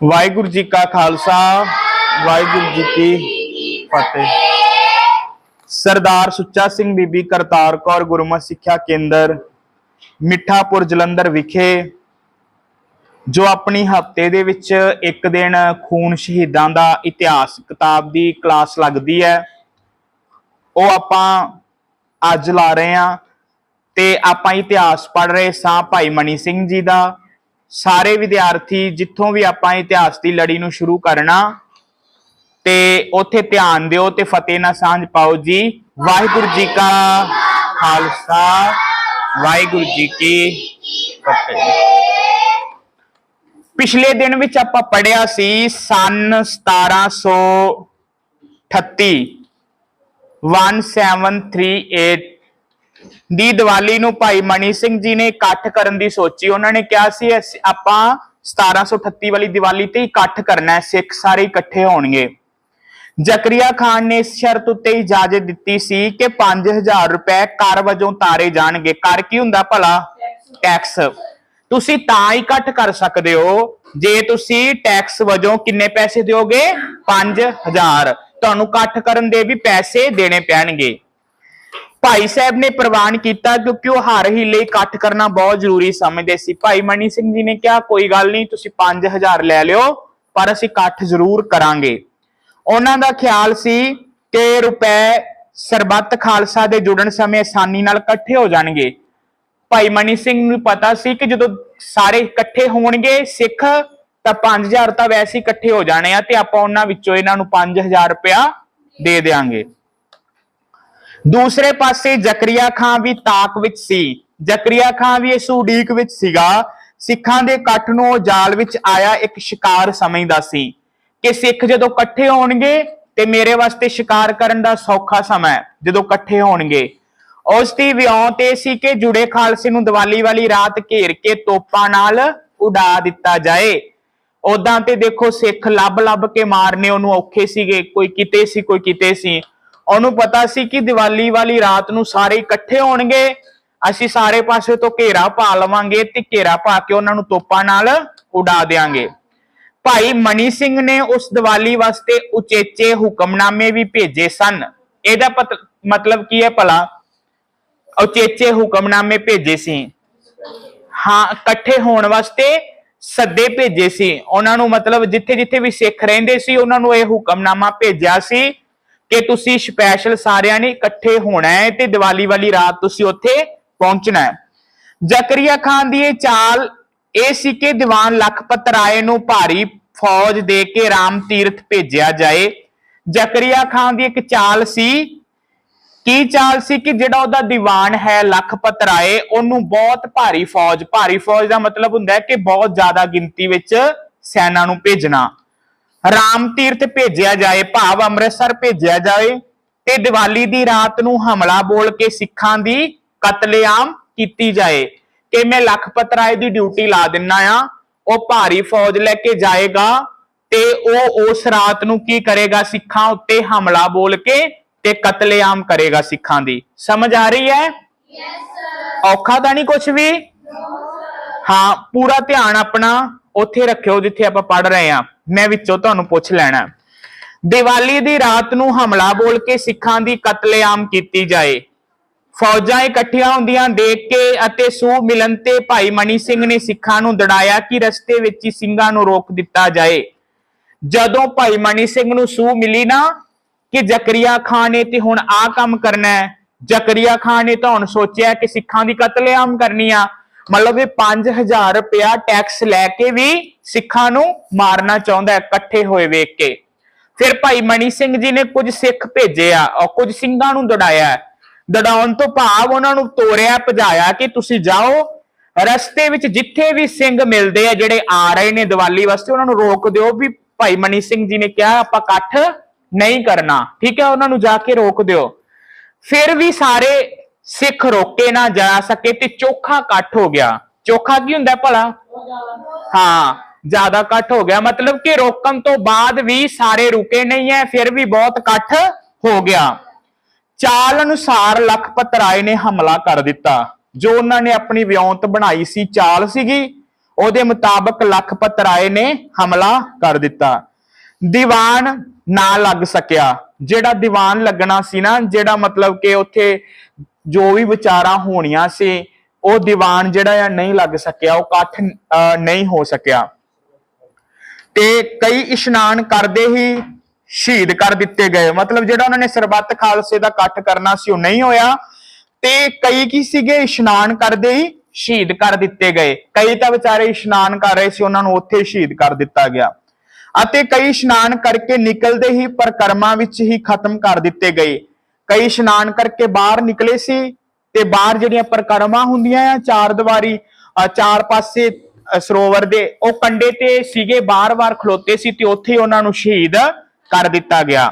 ਵਾਹਿਗੁਰੂ ਜੀ ਕਾ ਖਾਲਸਾ, ਵਾਹਿਗੁਰੂ ਜੀ ਕੀ ਫਤਿਹ। ਸਰਦਾਰ ਸੁੱਚਾ ਸਿੰਘ ਬੀਬੀ ਕਰਤਾਰ ਕੌਰ ਗੁਰਮਤਿ ਸਿੱਖਿਆ ਕੇਂਦਰ, ਮਿੱਠਾਪੁਰ ਜਲੰਧਰ ਵਿਖੇ, ਜੋ ਆਪਣੀ ਹਫ਼ਤੇ ਦੇ ਵਿੱਚ ਇੱਕ ਦਿਨ ਖੂਨ ਸ਼ਹੀਦਾਂ ਦਾ ਇਤਿਹਾਸ ਕਿਤਾਬ ਦੀ ਕਲਾਸ ਲੱਗਦੀ ਹੈ, ਉਹ ਆਪਾਂ ਅੱਜ ਲਾ ਰਹੇ ਹਾਂ ਤੇ ਆਪਾਂ ਇਤਿਹਾਸ ਪੜ੍ਹ ਰਹੇ ਸਾਂ ਭਾਈ ਮਣੀ ਸਿੰਘ ਜੀ ਦਾ। ਸਾਰੇ ਵਿਦਿਆਰਥੀ ਜਿੱਥੋਂ ਵੀ ਆਪਾਂ ਇਤਿਹਾਸ ਦੀ ਲੜੀ ਨੂੰ ਸ਼ੁਰੂ ਕਰਨਾ, ਤੇ ਉੱਥੇ ਧਿਆਨ ਦਿਓ ਤੇ ਫਤਿਹ ਨਾਲ ਸਾਂਝ ਪਾਓ ਜੀ। ਵਾਹਿਗੁਰੂ ਜੀ ਕਾ ਖਾਲਸਾ, ਵਾਹਿਗੁਰੂ ਜੀ ਕੀ ਫਤਿਹ। ਪਿਛਲੇ ਦਿਨ ਵਿੱਚ ਆਪਾਂ ਪੜਿਆ ਸੀ ਸਨ 1738 1738 ਦੀ ਦੀਵਾਲੀ ਨੂੰ ਭਾਈ ਮਣੀ ਸਿੰਘ ਜੀ ਨੇ ਇਕੱਠ ਕਰਨ ਦੀ ਸੋਚੀ। ਉਹਨਾਂ ਨੇ ਕਿਹਾ ਸੀ, ਅਸੀਂ- ਆਪਾਂ 1738 ਵਾਲੀ ਦੀਵਾਲੀ ਤੇ ਇਕੱਠ ਕਰਨਾ ਹੈ, ਸਿੱਖ ਸਾਰੇ ਇਕੱਠੇ ਹੋਣਗੇ। ਜ਼ਕਰੀਆ ਖਾਨ ਨੇ ਇਸ ਸ਼ਰਤ ਉੱਤੇ ਇਜਾਜ਼ਤ ਦਿੱਤੀ ਸੀ ਕਿ 5000 ਰੁਪਏ ਕਰ ਵਜੋਂ ਤਾਰੇ ਜਾਣਗੇ। ਕਰ ਕੀ ਹੁੰਦਾ ਭਲਾ? ਟੈਕਸ। ਤੁਸੀਂ ਤਾਂ ਇਕੱਠ ਕਰ ਸਕਦੇ ਹੋ, ਜੇ ਤੁਸੀਂ ਟੈਕਸ ਵਜੋਂ ਕਿੰਨੇ ਪੈਸੇ ਦਿਓਗੇ? 5000 ਤੁਹਾਨੂੰ ਇਕੱਠ ਕਰਨ ਦੇ ਵੀ ਪੈਸੇ ਦੇਣੇ ਪੈਣਗੇ। ਭਾਈ ਸਾਹਿਬ ਨੇ ਪ੍ਰਵਾਨ ਕੀਤਾ ਕਿਉਂਕਿ ਉਹ ਹਰ ਹੀਲੇ ਇਕੱਠ ਕਰਨਾ ਬਹੁਤ ਜ਼ਰੂਰੀ ਸਮਝਦੇ ਸੀ। ਭਾਈ ਮਨੀ ਸਿੰਘ ਜੀ ਨੇ ਕਿਹਾ, ਕੋਈ ਗੱਲ ਨਹੀਂ, ਤੁਸੀਂ 5000 ਲੈ ਲਿਓ, ਪਰ ਅਸੀਂ ਇਕੱਠ ਜ਼ਰੂਰ ਕਰਾਂਗੇ। ਉਹਨਾਂ ਦਾ ਖਿਆਲ ਸੀ ਕਿ ਰੁਪਏ ਸਰਬੱਤ ਖਾਲਸਾ ਦੇ ਜੁੜਨ ਸਮੇਂ ਆਸਾਨੀ ਨਾਲ ਇਕੱਠੇ ਹੋ ਜਾਣਗੇ। ਭਾਈ ਮਨੀ ਸਿੰਘ ਨੂੰ ਪਤਾ ਸੀ ਕਿ ਜਦੋਂ ਸਾਰੇ ਇਕੱਠੇ ਹੋਣਗੇ ਸਿੱਖ, ਤਾਂ 5000 ਤਾਂ ਵੈਸੇ ਹੀ ਇਕੱਠੇ ਹੋ ਜਾਣੇ ਆ ਤੇ ਆਪਾਂ ਉਹਨਾਂ ਵਿੱਚੋਂ ਇਹਨਾਂ ਨੂੰ 5000 ਰੁਪਇਆ ਦੇ ਦੇਾਂਗੇ ਦੂਸਰੇ ਪਾਸੇ ਜ਼ਕਰੀਆ ਖਾਂ ਵੀ ਤਾਕ ਵਿੱਚ ਸੀ। ਜ਼ਕਰੀਆ ਖਾਂ ਵੀ ਇਸ ਉਡੀਕ ਵਿੱਚ ਸੀਗਾ। ਸਿੱਖਾਂ ਦੇ ਇਕੱਠ ਨੂੰ ਉਹ ਜਾਲ ਵਿੱਚ ਆਇਆ, ਇੱਕ ਸ਼ਿਕਾਰ ਸਮਝਦਾ ਸੀ ਕਿ ਸਿੱਖ ਜਦੋਂ ਇਕੱਠੇ ਹੋਣਗੇ ਤੇ ਮੇਰੇ ਵਾਸਤੇ ਸ਼ਿਕਾਰ ਕਰਨ ਦਾ ਸੌਖਾ ਸਮਾਂ ਹੈ, ਜਦੋਂ ਇਕੱਠੇ ਹੋਣਗੇ। ਉਸ ਦੀ ਵਿਉਂ ਤੇ ਸੀ ਕਿ ਜੁੜੇ ਖਾਲਸੇ ਨੂੰ ਦੀਵਾਲੀ ਵਾਲੀ ਰਾਤ ਘੇਰ ਕੇ ਤੋਪਾਂ ਨਾਲ ਉਡਾ ਦਿੱਤਾ ਜਾਏ। ਉਦਾਂ ਤੇ ਦੇਖੋ ਸਿੱਖ ਲੱਭ ਲੱਭ ਕੇ ਮਾਰਨੇ ਉਹਨੂੰ ਔਖੇ ਸੀਗੇ, ਕੋਈ ਕਿਤੇ ਸੀ, ਕੋਈ ਕਿਤੇ ਸੀ। ਉਹਨੂੰ ਪਤਾ ਸੀ ਕਿ ਦੀਵਾਲੀ ਵਾਲੀ ਰਾਤ ਨੂੰ ਸਾਰੇ ਇਕੱਠੇ ਹੋਣਗੇ। ਅਸੀਂ ਸਾਰੇ ਪਾਸੇ ਤੋਂ ਘੇਰਾ ਪਾ ਲਵਾਂਗੇ ਤੇ ਘੇਰਾ ਪਾ ਕੇ ਉਹਨਾਂ ਨੂੰ ਤੋਪਾਂ ਨਾਲ ਉਡਾ ਦੇਾਂਗੇ ਭਾਈ ਮਨੀ ਸਿੰਘ ਨੇ ਉਸ ਦੀਵਾਲੀ ਵਾਸਤੇ ਉਚੇਚੇ ਹੁਕਮਨਾਮੇ ਵੀ ਭੇਜੇ ਸਨ। ਇਹਦਾ ਪਤ- ਮਤਲਬ ਕੀ ਹੈ ਭਲਾ? ਉਚੇਚੇ ਹੁਕਮਨਾਮੇ ਭੇਜੇ ਸੀ। ਹਾਂ, ਇਕੱਠੇ ਹੋਣ ਵਾਸਤੇ ਸੱਦੇ ਭੇਜੇ ਸੀ। ਉਹਨਾਂ ਨੂੰ ਮਤਲਬ ਜਿੱਥੇ ਜਿੱਥੇ ਵੀ ਸਿੱਖ ਰਹਿੰਦੇ ਸੀ, ਉਹਨਾਂ ਨੂੰ ਇਹ ਹੁਕਮਨਾਮਾ ਭੇਜਿਆ ਸੀ। ਕਿ ਤੁਸੀਂ ਸਪੈਸ਼ਲ ਸਾਰਿਆਂ ਨੇ ਇਕੱਠੇ ਹੋਣਾ ਹੈ ਤੇ ਦੀਵਾਲੀ ਵਾਲੀ ਰਾਤ ਤੁਸੀਂ ਉੱਥੇ ਪਹੁੰਚਣਾ ਹੈ। ਜ਼ਕਰੀਆ ਖਾਨ ਦੀ ਇਹ ਚਾਲ ਇਹ ਸੀ ਕਿ ਦੀਵਾਨ ਲਖਪਤ ਰਾਏ ਨੂੰ ਭਾਰੀ ਫੌਜ ਦੇ ਕੇ ਰਾਮ ਤੀਰਥ ਭੇਜਿਆ ਜਾਏ। ਜ਼ਕਰੀਆ ਖਾਨ ਦੀ ਇੱਕ ਚਾਲ ਸੀ, ਕੀ ਚਾਲ ਸੀ ਕਿ ਜਿਹੜਾ ਉਹਦਾ ਦੀਵਾਨ ਹੈ ਲਖਪਤ ਰਾਏ ਉਹਨੂੰ ਬਹੁਤ ਭਾਰੀ ਫੌਜ ਭਾਰੀ ਫੌਜ ਦਾ ਮਤਲਬ ਹੁੰਦਾ ਹੈ ਕਿ ਬਹੁਤ ਜ਼ਿਆਦਾ ਗਿਣਤੀ ਵਿੱਚ ਸੈਨਾ ਨੂੰ ਭੇਜਣਾ। ਰਾਮ ਤੀਰਥ ਭੇਜਿਆ ਜਾਏ ਭਾਵ ਅੰਮ੍ਰਿਤਸਰ ਭੇਜਿਆ ਜਾਏ ਤੇ ਦੀਵਾਲੀ ਦੀ ਰਾਤ ਨੂੰ ਹਮਲਾ ਬੋਲ ਕੇ ਸਿੱਖਾਂ ਦੀ ਕਤਲੇਆਮ ਕੀਤੀ ਜਾਏ। ਕਿ ਮੈਂ ਲਖਪਤ ਰਾਏ ਦੀ ਡਿਊਟੀ ਲਾ ਦਿੰਨਾ ਆ ਉਹ ਭਾਰੀ ਫੌਜ ਲੈ ਕੇ ਜਾਏਗਾ ਤੇ ਉਹ ਉਸ ਰਾਤ ਨੂੰ ਕੀ ਕਰੇਗਾ? ਸਿੱਖਾਂ ਉੱਤੇ ਹਮਲਾ ਬੋਲ ਕੇ ਤੇ ਕਤਲੇਆਮ ਕਰੇਗਾ ਸਿੱਖਾਂ ਦੀ। ਸਮਝ ਆ ਰਹੀ ਹੈ? ਔਖਾ ਤਾਂ ਨਹੀਂ ਕੁਝ ਵੀ? ਹਾਂ ਪੂਰਾ ਧਿਆਨ ਆਪਣਾ ਉੱਥੇ ਰੱਖਿਓ ਜਿੱਥੇ ਆਪਾਂ ਪੜ ਰਹੇ ਹਾਂ। ਮੈਂ ਵਿੱਚੋਂ ਤੁਹਾਨੂੰ ਪੁੱਛ ਲੈਣਾ ਦੀਵਾਲੀ ਦੀ ਰਾਤ ਨੂੰ ਹਮਲਾ ਬੋਲ ਕੇ ਸਿੱਖਾਂ ਦੀ ਕਤਲੇਆਮ ਕੀਤੀ ਜਾਏ। ਫੌਜਾਂ ਇਕੱਠੀਆਂ ਹੁੰਦੀਆਂ ਦੇਖ ਕੇ ਅਤੇ ਸੂਹ ਮਿਲਣ ਤੇ ਭਾਈ ਮਣੀ ਸਿੰਘ ਨੇ ਸਿੱਖਾਂ ਨੂੰ ਦੜਾਇਆ ਕਿ ਰਸਤੇ ਵਿੱਚ ਹੀ ਸਿੰਘਾਂ ਨੂੰ ਰੋਕ ਦਿੱਤਾ ਜਾਏ। ਜਦੋਂ ਭਾਈ ਮਣੀ ਸਿੰਘ ਨੂੰ ਸੂਹ ਮਿਲੀ ਨਾ ਕਿ ਜ਼ਕਰੀਆ ਖਾਨ ਨੇ ਤੇ ਹੁਣ ਆ ਕੰਮ ਕਰਨਾ ਹੈ। ਜ਼ਕਰੀਆ ਖਾਨ ਨੇ ਤਾਂ ਹੁਣ ਸੋਚਿਆ ਕਿ ਸਿੱਖਾਂ ਦੀ ਕਤਲੇਆਮ ਕਰਨੀ ਆ। ਮਤਲਬ ਇਹ 5000 ਰੁਪਇਆ ਟੈਕਸ ਲੈ ਕੇ ਵੀ ਸਿੱਖਾਂ ਨੂੰ ਮਾਰਨਾ ਚਾਹੁੰਦਾ ਹੈ, ਇਕੱਠੇ ਹੋਏ ਵੇਖ ਕੇ। ਫਿਰ ਭਾਈ ਮਣੀ ਸਿੰਘ ਜੀ ਨੇ ਕੁਝ ਸਿੱਖ ਭੇਜੇ ਆ ਔਰ ਕੁਝ ਸਿੰਘਾਂ ਨੂੰ ਦੜਾਇਆ ਦੜਾਉਣ ਤੋਂ ਭਾਵ ਉਹਨਾਂ ਨੂੰ ਤੋਰਿਆ, ਭਜਾਇਆ ਕਿ ਤੁਸੀਂ ਜਾਓ, ਰਸਤੇ ਵਿੱਚ ਜਿੱਥੇ ਵੀ ਸਿੰਘ ਮਿਲਦੇ ਆ, ਜਿਹੜੇ ਆ ਰਹੇ ਨੇ ਦੀਵਾਲੀ ਵਾਸਤੇ, ਉਹਨਾਂ ਨੂੰ ਰੋਕ ਦਿਓ ਵੀ ਭਾਈ ਮਣੀ ਸਿੰਘ ਜੀ ਨੇ ਕਿਹਾ, ਆਪਾਂ ਇਕੱਠ ਨਹੀਂ ਕਰਨਾ। ਠੀਕ ਹੈ, ਉਹਨਾਂ ਨੂੰ ਜਾ ਕੇ ਰੋਕ ਦਿਓ। ਫਿਰ ਵੀ ਸਾਰੇ ਸਿੱਖ ਰੋਕੇ ਨਾ ਜਾ ਸਕੇ ਤੇ ਚੋਖਾ ਇਕੱਠ ਹੋ ਗਿਆ। ਚੋਖਾ ਕੀ ਹੁੰਦਾ ਭਲਾ? ਹਾਂ, ਜ਼ਿਆਦਾ ਇਕੱਠ ਹੋ ਗਿਆ। ਮਤਲਬ ਕਿ ਰੋਕਣ ਤੋਂ ਬਾਅਦ ਵੀ ਸਾਰੇ ਰੁਕੇ ਨਹੀਂ ਐ, ਫਿਰ ਵੀ ਬਹੁਤ ਇਕੱਠ ਹੋ ਗਿਆ। ਚਾਲ ਅਨੁਸਾਰ ਲਖਪਤ ਰਾਏ ਨੇ ਹਮਲਾ ਕਰ ਦਿੱਤਾ। ਜੋ ਉਹਨਾਂ ਨੇ ਆਪਣੀ ਵਿਉਂਤ ਬਣਾਈ ਸੀ, ਚਾਲ ਸੀਗੀ, ਉਹਦੇ ਮੁਤਾਬਕ ਲਖਪਤ ਰਾਏ ਨੇ ਹਮਲਾ ਕਰ ਦਿੱਤਾ। ਦੀਵਾਨ ਨਾ ਲੱਗ ਸਕਿਆ। ਜਿਹੜਾ ਦੀਵਾਨ ਲੱਗਣਾ ਸੀ ਨਾ, ਜਿਹੜਾ ਮਤਲਬ ਕਿ ਉੱਥੇ ਜੋ ਵੀ ਵਿਚਾਰਾਂ ਹੋਣੀਆਂ ਸੀ ਉਹ ਦੀਵਾਨ ਜਿਹੜਾ ਆ ਨਹੀਂ ਲੱਗ ਸਕਿਆ ਉਹ ਇਕੱਠ ਅਹ, ਨਹੀਂ ਹੋ ਸਕਿਆ। ਤੇ ਕਈ ਇਸ਼ਨਾਨ ਕਰਦੇ ਹੀ ਸ਼ਹੀਦ ਕਰ ਦਿੱਤੇ ਗਏ। ਮਤਲਬ ਜਿਹੜਾ ਉਹਨਾਂ ਨੇ ਸਰਬੱਤ ਖਾਲਸੇ ਦਾ ਇਕੱਠ ਕਰਨਾ ਸੀ ਉਹ ਨਹੀਂ ਹੋਇਆ। ਤੇ ਕਈ ਕੀ ਸੀਗੇ ਇਸ਼ਨਾਨ ਕਰਦੇ ਹੀ ਸ਼ਹੀਦ ਕਰ ਦਿੱਤੇ ਗਏ। ਕਈ ਤਾਂ ਵਿਚਾਰੇ ਇਸ਼ਨਾਨ ਕਰ ਰਹੇ ਸੀ ਉਹਨਾਂ ਨੂੰ ਉੱਥੇ ਸ਼ਹੀਦ ਕਰ ਦਿੱਤਾ ਗਿਆ। ਅਤੇ ਕਈ ਇਸ਼ਨਾਨ ਕਰਕੇ ਨਿਕਲਦੇ ਹੀ ਪਰਕਰਮਾ ਵਿੱਚ ਹੀ ਖਤਮ ਕਰ ਦਿੱਤੇ ਗਏ। ਕਈ ਇਸ਼ਨਾਨ ਕਰਕੇ ਬਾਹਰ ਨਿਕਲੇ ਸੀ ਤੇ ਬਾਹਰ ਜਿਹੜੀਆਂ ਪਰਕਰਮਾ ਹੁੰਦੀਆਂ ਆ, ਚਾਰ ਦੀਵਾਰੀ ਚਾਰ ਪਾਸੇ ਸਰੋਵਰ ਦੇ, ਉਹ ਕੰਡੇ ਤੇ ਸੀਗੇ, ਬਾਰ-ਬਾਰ ਖਲੋਤੇ ਸੀ ਤੇ ਉੱਥੇ ਉਹਨਾਂ ਨੂੰ ਸ਼ਹੀਦ ਕਰ ਦਿੱਤਾ ਗਿਆ।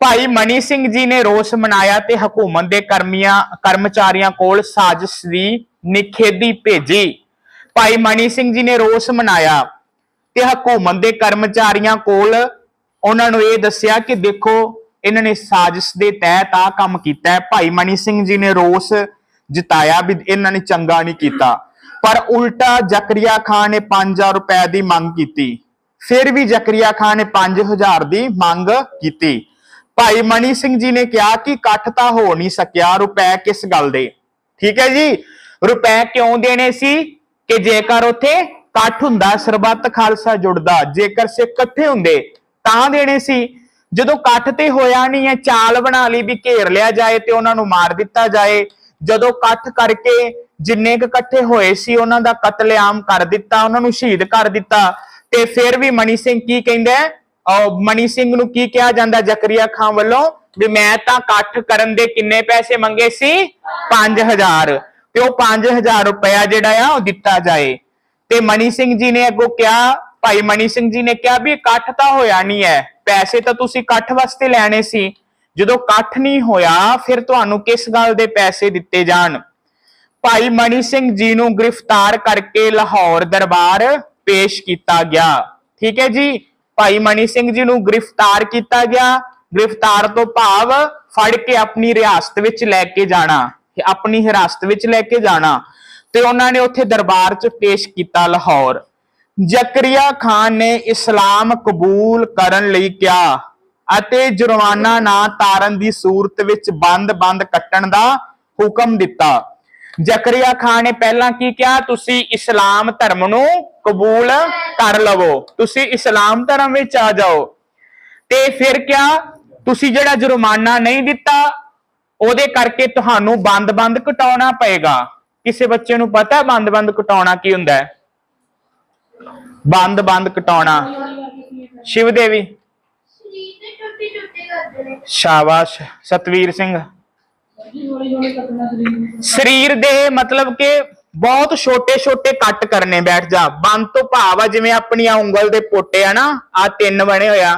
ਭਾਈ ਮਨੀ ਸਿੰਘ ਜੀ ਨੇ ਰੋਸ ਮਨਾਇਆ ਤੇ ਹਕੂਮਤ ਦੇ ਕਰਮੀਆਂ, ਕਰਮਚਾਰੀਆਂ ਕੋਲ ਸਾਜ਼ਿਸ਼ ਦੀ ਨਿਖੇਧੀ ਭੇਜੀ। ਭਾਈ ਮਨੀ ਸਿੰਘ ਜੀ ਨੇ ਰੋਸ ਮਨਾਇਆ ਤੇ ਹਕੂਮਤ ਦੇ ਕਰਮਚਾਰੀਆਂ ਕੋਲ ਉਹਨਾਂ ਨੂੰ ਇਹ ਦੱਸਿਆ ਕਿ ਦੇਖੋ ਇਹਨਾਂ ਨੇ ਸਾਜ਼ਿਸ਼ ਦੇ ਤਹਿਤ ਆ ਕੰਮ ਕੀਤਾ ਭਾਈ ਮਨੀ ਸਿੰਘ ਜੀ ਨੇ ਰੋਸ ਜਿਤਾਇਆ ਵੀ ਇਹਨਾਂ ਨੇ ਚੰਗਾ ਨਹੀਂ ਕੀਤਾ। ਪਰ ਉਲਟਾ ਜ਼ਕਰੀਆ ਖਾਨ ਨੇ 5000 ਰੁਪਏ ਦੀ ਮੰਗ ਕੀਤੀ। ਫਿਰ ਵੀ ਜ਼ਕਰੀਆ ਖਾਨ ਨੇ 5000 ਦੀ ਮੰਗ ਕੀਤੀ। ਭਾਈ ਮਨੀ ਸਿੰਘ ਜੀ ਨੇ ਕਿਹਾ ਕਿ ਇਕੱਠ ਤਾਂ ਹੋ ਨਹੀਂ ਸਕਿਆ ਰੁਪਏ ਕਿਸ ਗੱਲ ਦੇ। ਠੀਕ ਹੈ ਜੀ? ਰੁਪਏ ਕਿਉਂ ਦੇਣੇ ਸੀ? ਕਿ ਜੇਕਰ ਉੱਥੇ ਇਕੱਠ ਹੁੰਦਾ, ਸਰਬੱਤ ਖਾਲਸਾ ਜੁੜਦਾ, ਜੇਕਰ ਸਿੱਖ ਇਕੱਠੇ ਹੁੰਦੇ, ਤਾਂ ਦੇਣੇ ਸੀ। ਜਦੋਂ ਇਕੱਠ ਤੇ ਹੋਇਆ ਨਹੀਂ ਹੈ, ਚਾਲ ਬਣਾ ਲਈ ਵੀ ਘੇਰ ਲਿਆ ਜਾਏ ਤੇ ਉਹਨਾਂ ਨੂੰ ਮਾਰ ਦਿੱਤਾ ਜਾਏ, ਜਦੋਂ ਇਕੱਠ ਕਰਕੇ ਜਿੰਨੇ ਕੁ ਇਕੱਠੇ ਹੋਏ ਸੀ, ਉਹਨਾਂ ਦਾ ਕਤਲੇਆਮ ਕਰ ਦਿੱਤਾ, ਉਹਨਾਂ ਨੂੰ ਸ਼ਹੀਦ ਕਰ ਦਿੱਤਾ, ਤੇ ਫਿਰ ਵੀ ਮਨੀ ਸਿੰਘ ਕੀ ਕਹਿੰਦਾ ਹੈ? ਮਨੀ ਸਿੰਘ ਨੂੰ ਕੀ ਕਿਹਾ ਜਾਂਦਾ ਜ਼ਕਰੀਆ ਖਾਨ ਵੱਲੋਂ? ਵੀ ਮੈਂ ਤਾਂ ਇਕੱਠ ਕਰਨ ਦੇ ਕਿੰਨੇ ਪੈਸੇ ਮੰਗੇ ਸੀ? 5000 ਤੇ ਉਹ 5000 ਰੁਪਇਆ ਜਿਹੜਾ ਆ, ਉਹ ਦਿੱਤਾ ਜਾਏ। ਤੇ ਮਨੀ ਸਿੰਘ ਜੀ ਨੇ ਅੱਗੋਂ ਕਿਹਾ, ਭਾਈ ਮਨੀ ਸਿੰਘ ਜੀ ਨੇ ਕਿਹਾ ਵੀ ਇਕੱਠ ਤਾਂ ਹੋਇਆ ਨਹੀਂ ਹੈ। ਪੈਸੇ ਤਾਂ ਤੁਸੀਂ ਇਕੱਠ ਵਾਸਤੇ ਲੈਣੇ ਸੀ। ਜਦੋਂ ਇਕੱਠ ਨਹੀਂ ਹੋਇਆ, ਫਿਰ ਤੁਹਾਨੂੰ ਕਿਸ ਗੱਲ ਦੇ ਪੈਸੇ ਦਿੱਤੇ ਜਾਣ? ਭਾਈ ਮਨੀ ਸਿੰਘ ਜੀ ਨੂੰ ਗ੍ਰਿਫਤਾਰ ਕਰਕੇ ਲਾਹੌਰ ਦਰਬਾਰ ਪੇਸ਼ ਕੀਤਾ ਗਿਆ। ਠੀਕ ਹੈ ਜੀ? ਭਾਈ ਮਨੀ ਸਿੰਘ ਜੀ ਨੂੰ ਗ੍ਰਿਫਤਾਰ ਕੀਤਾ ਗਿਆ। ਗ੍ਰਿਫਤਾਰ ਤੋਂ ਭਾਵ ਫੜ ਕੇ ਆਪਣੀ ਰਿਆਸਤ ਵਿੱਚ ਲੈ ਕੇ ਜਾਣਾ। ਆਪਣੀ ਹਿਰਾਸਤ ਵਿੱਚ ਲੈ ਕੇ ਜਾਣਾ। ਤੇ ਉਹਨਾਂ ਨੇ ਉੱਥੇ ਦਰਬਾਰ 'ਚ ਪੇਸ਼ ਕੀਤਾ ਲਾਹੌਰ। ਜ਼ਕਰੀਆ ਖਾਨ ਨੇ ਇਸਲਾਮ ਕਬੂਲ ਕਰਨ ਲਈ ਕਿਹਾ ਅਤੇ ਜੁਰਮਾਨਾ ਨਾ ਤਾਰਨ ਦੀ ਸੂਰਤ ਵਿੱਚ ਬੰਦ-ਬੰਦ ਕੱਟਣ ਦਾ ਹੁਕਮ ਦਿੱਤਾ। ਜ਼ਕਰੀਆ ਖਾਨ ਨੇ ਪਹਿਲਾਂ ਕੀ ਕਿਹਾ? ਤੁਸੀਂ ਇਸਲਾਮ ਧਰਮ ਨੂੰ ਕਬੂਲ ਕਰ ਲਵੋ। ਤੁਸੀਂ ਇਸਲਾਮ ਧਰਮ ਵਿੱਚ ਆ ਜਾਓ। ਤੇ ਫਿਰ ਕਿਹਾ ਤੁਸੀਂ ਜਿਹੜਾ ਜੁਰਮਾਨਾ ਨਹੀਂ ਦਿੱਤਾ, ਉਹਦੇ ਕਰਕੇ ਤੁਹਾਨੂੰ ਬੰਦ-ਬੰਦ ਕਟਾਉਣਾ ਪਏਗਾ। ਕਿਸੇ ਬੱਚੇ ਨੂੰ ਪਤਾ ਬੰਦ-ਬੰਦ ਕਟਾਉਣਾ ਕੀ ਹੁੰਦਾ ਹੈ? ਬੰਦ-ਬੰਦ ਕਟਾਉਣਾ। ਸ਼ਿਵ ਦੇਵੀ। ਸਰੀਰ ਤੇ ਟੁੱਟੀ ਟੁੱਟੀ ਕਰਦੇ ਨੇ ਸ਼ਾਬਾਸ਼, ਸਤਵੀਰ ਸਿੰਘ। ਸਰੀਰ ਦੇ ਮਤਲਬ ਕਿ ਬਹੁਤ ਛੋਟੇ-ਛੋਟੇ ਕੱਟ ਕਰਨੇ, ਬੈਠ ਜਾ। ਬੰਦ ਤੋਂ ਭਾਵ ਆ ਜਿਵੇਂ ਆਪਣੀਆਂ ਉਂਗਲ ਦੇ ਪੋਟੇ ਆ ਨਾ, ਆ ਤਿੰਨ ਬਣੇ ਹੋਇਆ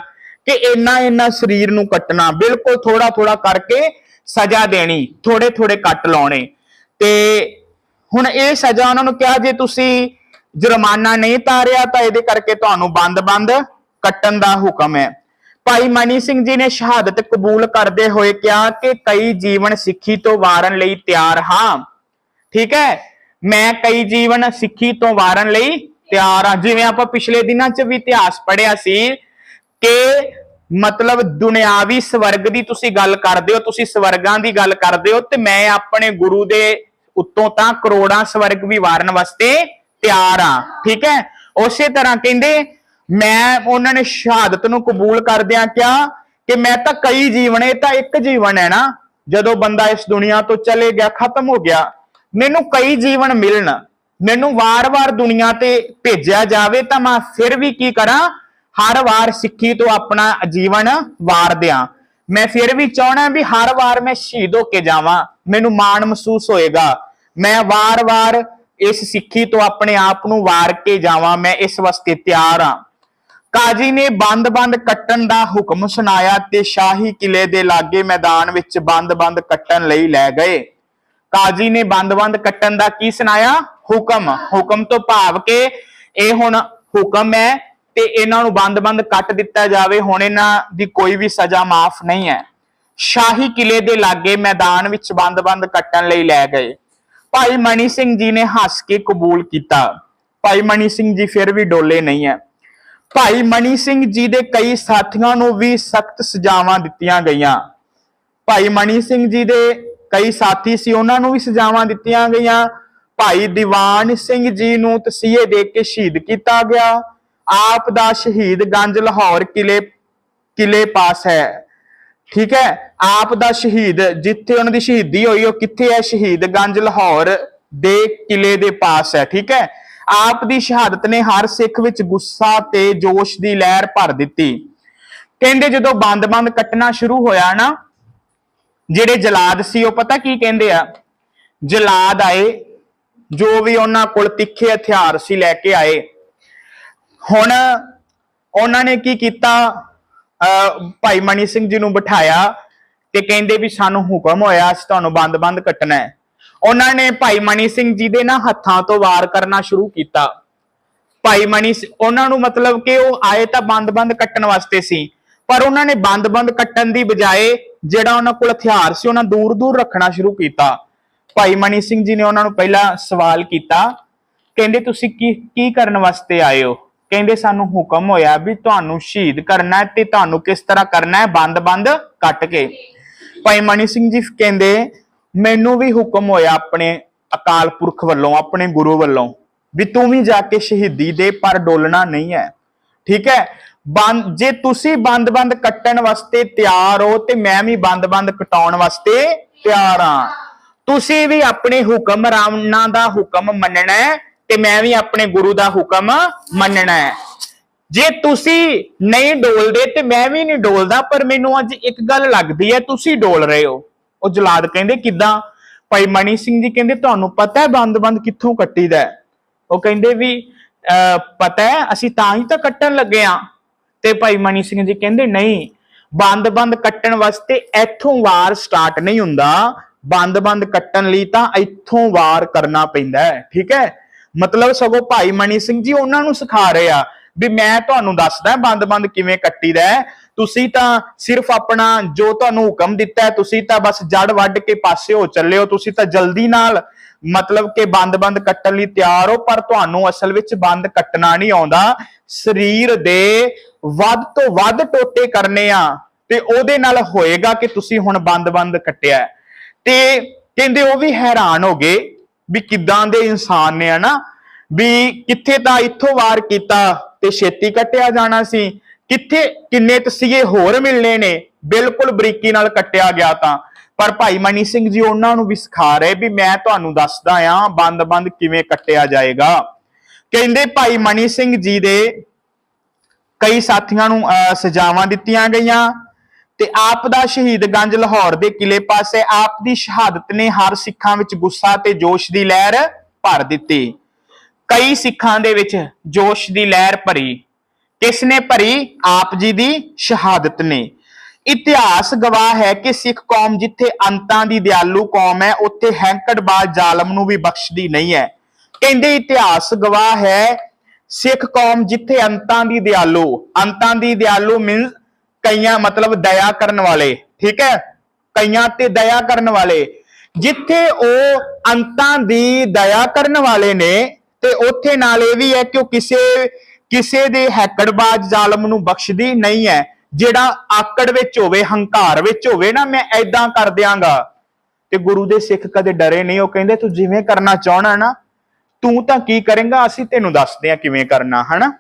ਕਿ ਇੰਨਾ ਇੰਨਾ ਸਰੀਰ ਨੂੰ ਕੱਟਣਾ। ਬਿਲਕੁਲ ਥੋੜਾ ਥੋੜਾ ਕਰਕੇ ਸਜ਼ਾ ਦੇਣੀ ਥੋੜੇ ਥੋੜੇ ਕੱਟ ਲਾਉਣੇ। ਤੇ ਹੁਣ ਇਹ ਸਜ਼ਾ ਉਹਨਾਂ ਨੂੰ ਕਿਹਾ, ਜੇ ਤੁਸੀਂ ਜੁਰਮਾਨਾ ਨਹੀਂ ਤਾਰਿਆ ਤਾਂ ਇਹਦੇ ਕਰਕੇ ਤੁਹਾਨੂੰ ਬੰਦ-ਬੰਦ ਕੱਟਣ ਦਾ ਹੁਕਮ ਹੈ। ਭਾਈ ਮਨੀ ਸਿੰਘ ਜੀ ਨੇ ਸ਼ਹਾਦਤ ਕਬੂਲ ਕਰਦੇ ਹੋਏ ਕਿਹਾ ਕਿ ਕਈ ਜੀਵਨ ਸਿੱਖੀ ਤੋਂ ਵਾਰਨ ਲਈ ਤਿਆਰ ਹਾਂ। ਠੀਕ ਹੈ? ਮੈਂ ਕਈ ਜੀਵਨ ਸਿੱਖੀ ਤੋਂ ਵਾਰਨ ਲਈ ਤਿਆਰ ਹਾਂ। ਜਿਵੇਂ ਆਪਾਂ ਪਿਛਲੇ ਦਿਨਾਂ 'ਚ ਵੀ ਇਤਿਹਾਸ ਪੜਿਆ ਸੀ ਕਿ ਮਤਲਬ ਦੁਨਿਆਵੀ ਸਵਰਗ ਦੀ ਤੁਸੀਂ ਗੱਲ ਕਰਦੇ ਹੋ, ਤੁਸੀਂ ਸਵਰਗਾਂ ਦੀ ਗੱਲ ਕਰਦੇ ਹੋ ਤੇ ਮੈਂ ਆਪਣੇ ਗੁਰੂ ਦੇ ਉੱਤੋਂ ਤਾਂ ਕਰੋੜਾਂ ਸਵਰਗ ਵੀ ਵਾਰਨ ਵਾਸਤੇ ਤਿਆਰ ਹਾਂ ਠੀਕ ਹੈ? ਉਸੇ ਤਰ੍ਹਾਂ ਕਹਿੰਦੇ, ਮੈਂ ਉਹਨਾਂ ਨੇ ਸ਼ਹਾਦਤ ਨੂੰ ਕਬੂਲ ਕਰਦਿਆਂ ਕਿਹਾ ਕਿ ਮੈਂ ਤਾਂ ਕਈ ਜੀਵਨ ਇਹ ਤਾਂ ਇੱਕ ਜੀਵਨ ਹੈ ਨਾ, ਜਦੋਂ ਬੰਦਾ ਇਸ ਦੁਨੀਆ ਤੋਂ ਚਲੇ ਗਿਆ, ਖਤਮ ਹੋ ਗਿਆ, ਮੈਨੂੰ ਕਈ ਜੀਵਨ ਮਿਲਣ, ਮੈਨੂੰ ਵਾਰ-ਵਾਰ ਦੁਨੀਆ ਤੇ ਭੇਜਿਆ ਜਾਵੇ ਤਾਂ ਮੈਂ ਫਿਰ ਵੀ ਕੀ ਕਰਾਂ? ਹਰ ਵਾਰ ਸਿੱਖੀ ਤੋਂ ਆਪਣਾ ਜੀਵਨ ਵਾਰ ਦਿਆਂ। ਮੈਂ ਫਿਰ ਵੀ ਚਾਹਣਾ ਵੀ ਹਰ ਵਾਰ ਮੈਂ ਸ਼ਹੀਦ ਹੋ ਕੇ ਜਾਵਾਂ, ਮੈਨੂੰ ਮਾਣ ਮਹਿਸੂਸ ਹੋਏਗਾ। ਮੈਂ ਵਾਰ-ਵਾਰ ਇਸ ਸਿੱਖੀ ਤੋਂ ਆਪਣੇ ਆਪ ਨੂੰ ਵਾਰ ਕੇ ਜਾਵਾਂ, ਮੈਂ ਇਸ ਵਾਸਤੇ ਤਿਆਰ ਹਾਂ। ਕਾਜੀ ਨੇ ਬੰਦ-ਬੰਦ ਕੱਟਣ ਦਾ ਹੁਕਮ ਸੁਣਾਇਆ ਤੇ ਸ਼ਾਹੀ ਕਿਲੇ ਦੇ ਲਾਗੇ ਮੈਦਾਨ ਵਿੱਚ ਬੰਦ-ਬੰਦ ਕੱਟਣ ਲਈ ਲੈ ਗਏ। ਕਾਜੀ ਨੇ ਬੰਦ-ਬੰਦ ਕੱਟਣ ਦਾ ਕੀ ਸੁਣਾਇਆ? ਹੁਕਮ। ਹੁਕਮ ਤੋਂ ਭਾਵ ਕਿ ਇਹ ਹੁਣ ਹੁਕਮ ਹੈ ਤੇ ਇਹਨਾਂ ਨੂੰ ਬੰਦ-ਬੰਦ ਕੱਟ ਦਿੱਤਾ ਜਾਵੇ, ਹੁਣ ਇਹਨਾਂ ਦੀ ਕੋਈ ਵੀ ਸਜ਼ਾ ਮਾਫ ਨਹੀਂ ਹੈ। ਸ਼ਾਹੀ ਕਿਲੇ ਦੇ ਲਾਗੇ ਮੈਦਾਨ ਵਿੱਚ ਬੰਦ-ਬੰਦ ਕੱਟਣ ਲਈ ਲੈ ਗਏ। ਭਾਈ ਮਣੀ ਸਿੰਘ ਜੀ ਨੇ ਹੱਸ ਕੇ ਕਬੂਲ ਕੀਤਾ। ਭਾਈ ਮਨੀ ਸਿੰਘ ਜੀ ਫਿਰ ਵੀ ਡੋਲੇ ਨਹੀਂ ਹੈ ਭਾਈ ਮਨੀ ਸਿੰਘ ਜੀ ਦੇ ਕਈ ਸਾਥੀਆਂ ਨੂੰ ਵੀ ਸਖਤ ਸਜ਼ਾਵਾਂ ਦਿੱਤੀਆਂ ਗਈਆਂ। ਭਾਈ ਮਨੀ ਸਿੰਘ ਜੀ ਦੇ ਕਈ ਸਾਥੀ ਸੀ, ਉਹਨਾਂ ਨੂੰ ਵੀ ਸਜ਼ਾਵਾਂ ਦਿੱਤੀਆਂ ਗਈਆਂ। ਭਾਈ ਦੀਵਾਨ ਸਿੰਘ ਜੀ ਨੂੰ ਤਸੀਹੇ ਦੇ ਕੇ ਸ਼ਹੀਦ ਕੀਤਾ ਗਿਆ। ਆਪ ਦਾ ਸ਼ਹੀਦ ਗੰਜ ਲਾਹੌਰ ਕਿਲੇ ਕਿਲੇ ਪਾਸ ਹੈ। ਠੀਕ ਹੈ? ਆਪ ਦਾ ਸ਼ਹੀਦ, ਜਿੱਥੇ ਉਹਨਾਂ ਦੀ ਸ਼ਹੀਦੀ ਹੋਈ, ਉਹ ਕਿੱਥੇ ਹੈ ਸ਼ਹੀਦ? ਗੰਜ ਲਾਹੌਰ ਦੇ ਕਿਲੇ ਦੇ ਪਾਸ ਹੈ, ਠੀਕ ਹੈ? ਆਪ ਦੀ ਸ਼ਹਾਦਤ ਨੇ ਹਰ ਸਿੱਖ ਵਿੱਚ ਗੁੱਸਾ ਤੇ ਜੋਸ਼ ਦੀ ਲਹਿਰ ਭਰ ਦਿੱਤੀ। ਕਹਿੰਦੇ ਜਦੋਂ ਬੰਦ-ਬੰਦ ਕੱਟਣਾ ਸ਼ੁਰੂ ਹੋਇਆ ਨਾ, ਜਿਹੜੇ ਜਲਾਦ ਸੀ, ਉਹ ਪਤਾ ਕੀ ਕਹਿੰਦੇ ਆ? ਜਲਾਦ ਆਏ, ਜੋ ਵੀ ਉਹਨਾਂ ਕੋਲ ਤਿੱਖੇ ਹਥਿਆਰ ਸੀ, ਲੈ ਕੇ ਆਏ। ਹੁਣ ਉਹਨਾਂ ਨੇ ਕੀ ਕੀਤਾ? ਭਾਈ ਮਨੀ ਸਿੰਘ ਜੀ ਨੂੰ ਬਿਠਾਇਆ ਤੇ ਕਹਿੰਦੇ ਵੀ ਸਾਨੂੰ ਹੁਕਮ ਹੋਇਆ, ਅਸੀਂ ਤੁਹਾਨੂੰ ਬੰਦ-ਬੰਦ ਕੱਟਣਾ ਹੈ। ਉਹਨਾਂ ਨੇ ਭਾਈ ਮਨੀ ਸਿੰਘ ਜੀ ਦੇ ਨਾ ਹੱਥਾਂ ਤੋਂ ਵਾਰ ਕਰਨਾ ਸ਼ੁਰੂ ਕੀਤਾ। ਭਾਈ ਮਨੀ ਉਹਨਾਂ ਨੂੰ ਮਤਲਬ ਕਿ ਉਹ ਆਏ ਤਾਂ ਬੰਦ-ਬੰਦ ਕੱਟਣ ਵਾਸਤੇ ਸੀ, ਪਰ ਉਹਨਾਂ ਨੇ ਬੰਦ-ਬੰਦ ਕੱਟਣ ਦੀ ਬਜਾਏ ਜਿਹੜਾ ਉਹਨਾਂ ਕੋਲ ਹਥਿਆਰ ਸੀ, ਉਹਨਾਂ ਦੂਰ-ਦੂਰ ਰੱਖਣਾ ਸ਼ੁਰੂ ਕੀਤਾ। ਭਾਈ ਮਨੀ ਸਿੰਘ ਜੀ ਨੇ ਉਹਨਾਂ ਨੂੰ ਪਹਿਲਾਂ ਸਵਾਲ ਕੀਤਾ, ਕਹਿੰਦੇ ਤੁਸੀਂ ਕੀ ਕੀ ਕਰਨ ਵਾਸਤੇ ਆਏ ਹੋ? ਕਹਿੰਦੇ ਸਾਨੂੰ ਹੁਕਮ ਹੋਇਆ ਵੀ ਤੁਹਾਨੂੰ ਸ਼ਹੀਦ ਕਰਨਾ ਹੈ ਤੇ ਤੁਹਾਨੂੰ ਕਿਸ ਤਰ੍ਹਾਂ ਕਰਨਾ ਹੈ? ਬੰਦ-ਬੰਦ ਕੱਟ ਕੇ। ਭਾਈ ਮਨੀ ਸਿੰਘ ਜੀ ਕਹਿੰਦੇ, ਮੈਨੂੰ ਵੀ ਹੁਕਮ ਹੋਇਆ ਆਪਣੇ ਅਕਾਲ ਪੁਰਖ ਵੱਲੋਂ, ਆਪਣੇ ਗੁਰੂ ਵੱਲੋਂ ਵੀ ਤੂੰ ਵੀ ਜਾ ਕੇ ਸ਼ਹੀਦੀ ਦੇ, ਪਰ ਡੋਲਣਾ ਨਹੀਂ ਹੈ। ਠੀਕ ਹੈ? ਬੰਦ, ਜੇ ਤੁਸੀਂ ਬੰਦ-ਬੰਦ ਕੱਟਣ ਵਾਸਤੇ ਤਿਆਰ ਹੋ ਤੇ ਮੈਂ ਵੀ ਬੰਦ-ਬੰਦ ਕਟਾਉਣ ਵਾਸਤੇ ਤਿਆਰ ਹਾਂ। ਤੁਸੀਂ ਵੀ ਆਪਣੇ ਹੁਕਮ ਰਾਮਨਾ ਦਾ ਹੁਕਮ ਮੰਨਣਾ ਤੇ ਮੈਂ ਵੀ ਆਪਣੇ ਗੁਰੂ ਦਾ ਹੁਕਮ ਮੰਨਣਾ ਹੈ। ਜੇ ਤੁਸੀਂ ਨਹੀਂ ਡੋਲਦੇ ਤੇ ਮੈਂ ਵੀ ਨਹੀਂ ਡੋਲਦਾ ਪਰ ਮੈਨੂੰ ਅੱਜ ਇੱਕ ਗੱਲ ਲੱਗਦੀ ਹੈ ਤੁਸੀਂ ਡੋਲ ਰਹੇ ਹੋ। ਉਹ ਜਲਾਦ ਕਹਿੰਦੇ ਕਿਦਾਂ? ਭਾਈ ਮਣੀ ਸਿੰਘ ਜੀ ਕਹਿੰਦੇ ਤੁਹਾਨੂੰ ਪਤਾ ਹੈ ਬੰਦ-ਬੰਦ ਕਿੱਥੋਂ ਕੱਟੀਦਾ ਹੈ? ਉਹ ਕਹਿੰਦੇ ਵੀ ਅਹ, ਪਤਾ ਹੈ ਅਸੀਂ ਤਾਂ ਹੀ ਤਾਂ ਕੱਟਣ ਲੱਗੇ ਆ ਤੇ ਭਾਈ ਮਣੀ ਸਿੰਘ ਜੀ ਕਹਿੰਦੇ ਨਹੀਂ ਬੰਦ-ਬੰਦ ਕੱਟਣ ਵਾਸਤੇ ਇੱਥੋਂ ਵਾਰ ਸਟਾਰਟ ਨਹੀਂ ਹੁੰਦਾ। ਬੰਦ-ਬੰਦ ਕੱਟਣ ਲਈ ਤਾਂ ਇੱਥੋਂ ਵਾਰ ਕਰਨਾ ਪੈਂਦਾ ਹੈ ਠੀਕ ਹੈ? ਮਤਲਬ ਸਗੋਂ ਭਾਈ ਮਣੀ ਸਿੰਘ ਜੀ ਉਹਨਾਂ ਨੂੰ ਸਿਖਾ ਰਹੇ ਆ ਵੀ ਮੈਂ ਤੁਹਾਨੂੰ ਦੱਸਦਾ ਬੰਦ-ਬੰਦ ਕਿਵੇਂ ਕੱਟੀਦਾ ਹੈ। ਤੁਸੀਂ ਤਾਂ ਸਿਰਫ ਆਪਣਾ ਜੋ ਤੁਹਾਨੂੰ ਹੁਕਮ ਦਿੱਤਾ ਤੁਸੀਂ ਤਾਂ ਬਸ ਜੜ ਵੱਢ ਕੇ ਪਾਸੇ ਹੋ ਚੱਲੇ ਹੋ, ਤੁਸੀਂ ਤਾਂ ਜਲਦੀ ਨਾਲ ਮਤਲਬ ਕਿ ਬੰਦ-ਬੰਦ ਕੱਟਣ ਲਈ ਤਿਆਰ ਹੋ, ਪਰ ਤੁਹਾਨੂੰ ਅਸਲ ਵਿੱਚ ਬੰਦ ਕੱਟਣਾ ਨਹੀਂ ਆਉਂਦਾ। ਸਰੀਰ ਦੇ ਵੱਧ ਤੋਂ ਵੱਧ ਟੋਟੇ ਕਰਨੇ ਆ ਤੇ ਉਹਦੇ ਨਾਲ ਹੋਏਗਾ ਕਿ ਤੁਸੀਂ ਹੁਣ ਬੰਦ-ਬੰਦ ਕੱਟਿਆ ਤੇ ਕਹਿੰਦੇ ਉਹ ਵੀ ਹੈਰਾਨ ਹੋ ਗਏ ਵੀ ਕਿੱਦਾਂ ਦੇ ਇਨਸਾਨ ਨੇ ਹਨਾ? ਵੀ ਕਿੱਥੇ ਤਾਂ ਇੱਥੋਂ ਵਾਰ ਕੀਤਾ ਤੇ ਛੇਤੀ ਕੱਟਿਆ ਜਾਣਾ ਸੀ। ਕਿੱਥੇ ਕਿੰਨੇ ਤਸੀਹੇ ਹੋਰ ਮਿਲਨੇ ਨੇ ਬਿਲਕੁਲ ਬਰੀਕੀ ਨਾਲ ਕੱਟਿਆ ਗਿਆ ਤਾਂ। ਪਰ ਭਾਈ ਮਨੀ ਸਿੰਘ ਜੀ ਉਹਨਾਂ ਨੂੰ ਵੀ ਸਿਖਾ ਰਹੇ ਵੀ ਮੈਂ ਤੁਹਾਨੂੰ ਦੱਸਦਾ ਆ ਬੰਦ-ਬੰਦ ਕਿਵੇਂ ਕੱਟਿਆ ਜਾਏਗਾ। ਕਹਿੰਦੇ ਭਾਈ ਮਨੀ ਸਿੰਘ ਜੀ ਦੇ ਕਈ ਸਾਥੀਆਂ ਨੂੰ ਅਹ, ਸਜ਼ਾਵਾਂ ਦਿੱਤੀਆਂ ਗਈਆਂ। ਤੇ ਆਪ ਦਾ ਸ਼ਹੀਦਗੰਜ ਲਾਹੌਰ ਦੇ ਕਿਲੇ ਪਾਸੇ ਆਪ ਦੀ ਸ਼ਹਾਦਤ ਨੇ ਹਰ ਸਿੱਖਾਂ ਵਿੱਚ ਗੁੱਸਾ ਤੇ ਜੋਸ਼ ਦੀ ਲਹਿਰ ਭਰ ਦਿੱਤੀ। ਕਈ ਸਿੱਖਾਂ ਦੇ ਵਿੱਚ ਜੋਸ਼ ਦੀ ਲਹਿਰ ਭਰੀ। ਕਿਸ ਨੇ ਭਰੀ? ਆਪ ਜੀ ਦੀ ਸ਼ਹਾਦਤ ਨੇ। ਇਤਿਹਾਸ ਗਵਾਹ ਹੈ ਕਿ ਸਿੱਖ ਕੌਮ ਜਿੱਥੇ ਅੰਤਾਂ ਦੀ ਦਿਆਲੂ ਕੌਮ ਹੈ, ਉੱਥੇ ਹੈਂਕੜਬਾਜ਼ ਜ਼ਾਲਮ ਨੂੰ ਵੀ ਬਖਸ਼ਦੀ ਨਹੀਂ ਹੈ। ਕਹਿੰਦੇ ਇਤਿਹਾਸ ਗਵਾਹ ਹੈ ਸਿੱਖ ਕੌਮ ਜਿੱਥੇ ਅੰਤਾਂ ਦੀ ਦਿਆਲੂ, ਅੰਤਾਂ ਦੀ ਦਿਆਲੂ ਮੀਨਸ ਕਈਆਂ ਮਤਲਬ ਦਇਆ ਕਰਨ ਵਾਲੇ, ਠੀਕ ਹੈ? ਕਈਆਂ ਤੇ ਦਇਆ ਕਰਨ ਵਾਲੇ। ਜਿੱਥੇ ਉਹ ਅੰਤਾਂ ਦੀ ਦਇਆ ਕਰਨ ਵਾਲੇ ਨੇ, ਤੇ ਉੱਥੇ ਨਾਲ ਇਹ ਵੀ ਹੈ ਕਿ ਉਹ ਕਿਸੇ ਕਿਸੇ ਦੇ ਹੈਕੜਬਾਜ਼ ਜ਼ਾਲਮ ਨੂੰ ਬਖਸ਼ਦੀ ਨਹੀਂ ਹੈ। ਜਿਹੜਾ ਆਕੜ ਵਿੱਚ ਹੋਵੇ, ਹੰਕਾਰ ਵਿੱਚ ਹੋਵੇ ਨਾ, ਮੈਂ ਐਦਾਂ ਕਰ ਦਿਆਂਗਾ। ਤੇ ਗੁਰੂ ਦੇ ਸਿੱਖ ਕਦੇ ਡਰੇ ਨਹੀਂ, ਉਹ ਕਹਿੰਦੇ, ਤੂੰ ਜਿਵੇਂ ਕਰਨਾ ਚਾਹਣਾ ਨਾ, ਤੂੰ ਤਾਂ ਕੀ ਕਰੇਂਗਾ? ਅਸੀਂ ਤੈਨੂੰ ਦੱਸਦੇ ਆ ਕਿਵੇਂ ਕਰਨਾ, ਹਨਾ?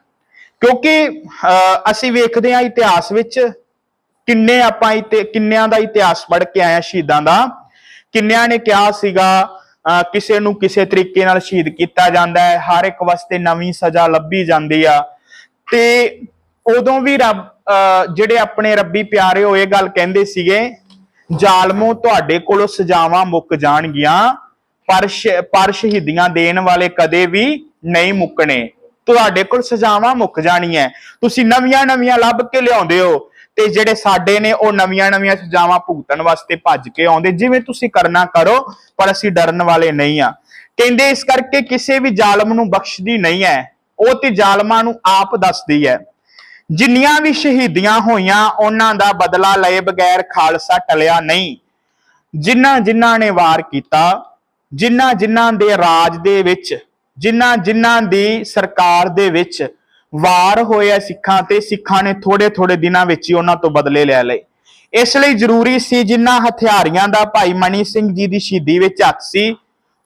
ਕਿਉਂਕਿ ਅਹ, ਅਸੀਂ ਵੇਖਦੇ ਹਾਂ ਇਤਿਹਾਸ ਵਿੱਚ ਕਿੰਨੇ ਆਪਾਂ ਇਤੇ ਕਿੰਨਿਆਂ ਦਾ ਇਤਿਹਾਸ ਪੜ੍ਹ ਕੇ ਆਏ ਆ ਸ਼ਹੀਦਾਂ ਦਾ। ਕਿੰਨਿਆਂ ਨੇ ਕਿਹਾ ਸੀਗਾ ਕਿਸੇ ਨੂੰ ਕਿਸੇ ਤਰੀਕੇ ਨਾਲ ਸ਼ਹੀਦ ਕੀਤਾ ਜਾਂਦਾ ਹੈ ਹਰ ਇੱਕ ਵਾਸਤੇ ਨਵੀਂ ਸਜ਼ਾ ਲੱਭੀ ਜਾਂਦੀ ਆ। ਤੇ ਉਦੋਂ ਵੀ ਰੱਬ ਅਹ, ਜਿਹੜੇ ਆਪਣੇ ਰੱਬੀ ਪਿਆਰੇ ਹੋਏ ਇਹ ਗੱਲ ਕਹਿੰਦੇ ਸੀਗੇ ਜ਼ਾਲਮੋ ਤੁਹਾਡੇ ਕੋਲੋਂ ਸਜ਼ਾਵਾਂ ਮੁੱਕ ਜਾਣਗੀਆਂ ਪਰ ਪਰ ਸ਼ਹੀਦੀਆਂ ਦੇਣ ਵਾਲੇ ਕਦੇ ਵੀ ਨਹੀਂ ਮੁੱਕਣੇ। ਤੁਹਾਡੇ ਕੋਲ ਸਜ਼ਾਵਾਂ ਮੁੱਕ ਜਾਣੀਆਂ ਤੁਸੀਂ ਨਵੀਆਂ ਨਵੀਆਂ ਲੱਭ ਕੇ ਲਿਆਉਂਦੇ ਹੋ ਤੇ ਜਿਹੜੇ ਸਾਡੇ ਨੇ ਉਹ ਨਵੀਆਂ ਨਵੀਆਂ ਸਜ਼ਾਵਾਂ ਭੁਗਤਣ ਵਾਸਤੇ ਭੱਜ ਕੇ ਆਉਂਦੇ, ਜਿਵੇਂ ਤੁਸੀਂ ਕਰਨਾ ਕਰੋ, ਪਰ ਅਸੀਂ ਡਰਨ ਵਾਲੇ ਨਹੀਂ ਆ ਕਹਿੰਦੇ ਇਸ ਕਰਕੇ ਕਿਸੇ ਵੀ ਜ਼ਾਲਮ ਨੂੰ ਬਖਸ਼ਦੀ ਨਹੀਂ ਹੈ। ਉਹ ਤੇ ਜ਼ਾਲਮਾਂ ਨੂੰ ਆਪ ਦੱਸਦੀ ਹੈ। ਜਿੰਨੀਆਂ ਵੀ ਸ਼ਹੀਦੀਆਂ ਹੋਈਆਂ, ਉਹਨਾਂ ਦਾ ਬਦਲਾ ਲਏ ਬਗੈਰ ਖਾਲਸਾ ਟਲਿਆ ਨਹੀਂ। ਜਿਨ੍ਹਾਂ ਜਿਨ੍ਹਾਂ ਨੇ ਵਾਰ ਕੀਤਾ ਜਿਨ੍ਹਾਂ ਜਿਨ੍ਹਾਂ ਦੇ ਰਾਜ ਦੇ ਵਿੱਚ ਜਿਨ੍ਹਾਂ ਜਿਨ੍ਹਾਂ ਦੀ ਸਰਕਾਰ ਦੇ ਵਿੱਚ ਵਾਰ ਹੋਇਆ ਸਿੱਖਾਂ ਤੇ, ਸਿੱਖਾਂ ਨੇ ਥੋੜੇ ਥੋੜੇ ਦਿਨਾਂ ਵਿੱਚ ਹੀ ਉਹਨਾਂ ਤੋਂ ਬਦਲੇ ਲੈ ਲਏ। ਇਸ ਲਈ ਜ਼ਰੂਰੀ ਸੀ ਜਿਨ੍ਹਾਂ ਹਥਿਆਰੀਆਂ ਦਾ ਭਾਈ ਮਣੀ ਸਿੰਘ ਜੀ ਦੀ ਸ਼ਹੀਦੀ ਵਿੱਚ ਹੱਥ ਸੀ,